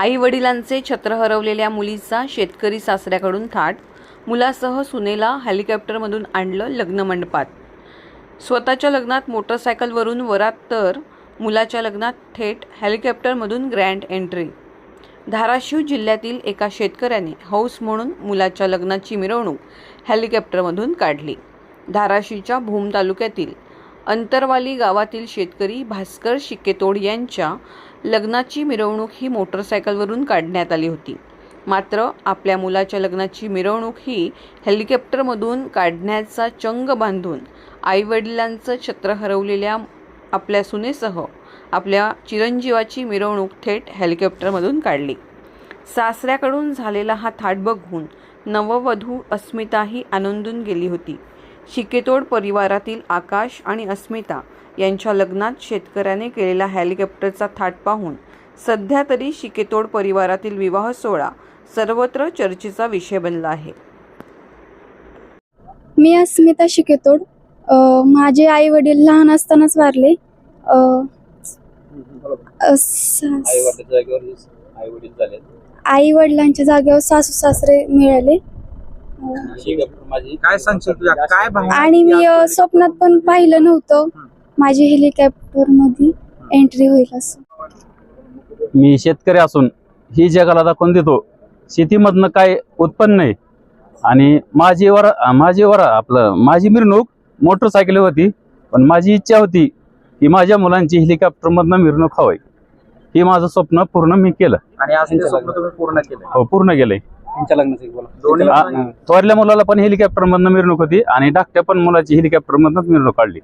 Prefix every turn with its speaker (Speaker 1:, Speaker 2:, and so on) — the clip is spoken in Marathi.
Speaker 1: आई वडिलांचे छत्र हरवलेल्या मुलीचा शेतकरी सासऱ्याकडून थाट मुलासह सुनेला हेलिकॉप्टरमधून आणलं लग्न मंडपात. स्वतःच्या लग्नात मोटरसायकलवरून वरात तर मुलाच्या लग्नात थेट हेलिकॉप्टरमधून ग्रँड एंट्री. धाराशिव जिल्ह्यातील एका शेतकऱ्याने हौस म्हणून मुलाच्या लग्नाची मिरवणूक हेलिकॉप्टरमधून काढली. धाराशिवच्या भूम तालुक्यातील अंतरवाली गावातील शेतकरी भास्कर शिकेतोड यांच्या लग्नाची मिरवणूक ही मोटरसायकलवरून काढण्यात आली होती. मात्र आपल्या मुलाच्या लग्नाची मिरवणूक ही हेलिकॉप्टरमधून काढण्याचा चंग बांधून आईवडिलांचं छत्र हरवलेल्या आपल्या सुनेसह आपल्या चिरंजीवाची मिरवणूक थेट हेलिकॉप्टरमधून काढली. सासऱ्याकडून झालेला हा थाट बघून नववधू अस्मिताही आनंदून गेली होती. शिकेतोड परिवारातील आकाश आणि अस्मिता यांच्या लग्नात शेतकऱ्याने केलेला हेलिकॉप्टरचा थाट पाहून सध्या तरी शिकेतोड परिवारातील विवाह सोहळा सर्वत्र चर्चेचा विषय बनला आहे.
Speaker 2: मी अस्मिता शिकेतोड. अ, माझे आई वडील लहान असतानाच वारले.
Speaker 3: आई वडिलांच्या जागेवर
Speaker 2: सासू सासरे मिळाले.
Speaker 4: काय सांगशील तुझ्या? काय भावना?
Speaker 2: आणि मी अ, स्वप्नात पण पाहिलं नव्हतं. माझी हेलिकॉप्टरमध्ये एंट्री होईल असं.
Speaker 5: मी शेतकरी असून ही जगाला दाखवून देतो. शेतीमधनं काय उत्पन्न आहे आणि माझी वर माझी वर आपलं माझी मिरवणूक मोटरसायकल होती पण माझी इच्छा होती की माझ्या मुलांची हेलिकॉप्टरमधनं मिरवणूक हवी ही माझं स्वप्न पूर्ण मी केलं.
Speaker 4: आणि आज ते स्वप्न तुम्ही पूर्ण केलं
Speaker 5: हो पूर्ण केलंय.
Speaker 3: त्यांच्या लग्नाचं एक बोला.
Speaker 5: थोरल्या मुलाला पण हेलिकॉप्टरमधनं मिरवणूक होती आणि धाकट्या पण मुलाची हेलिकॉप्टरमधनंच मिरवणूक काढली.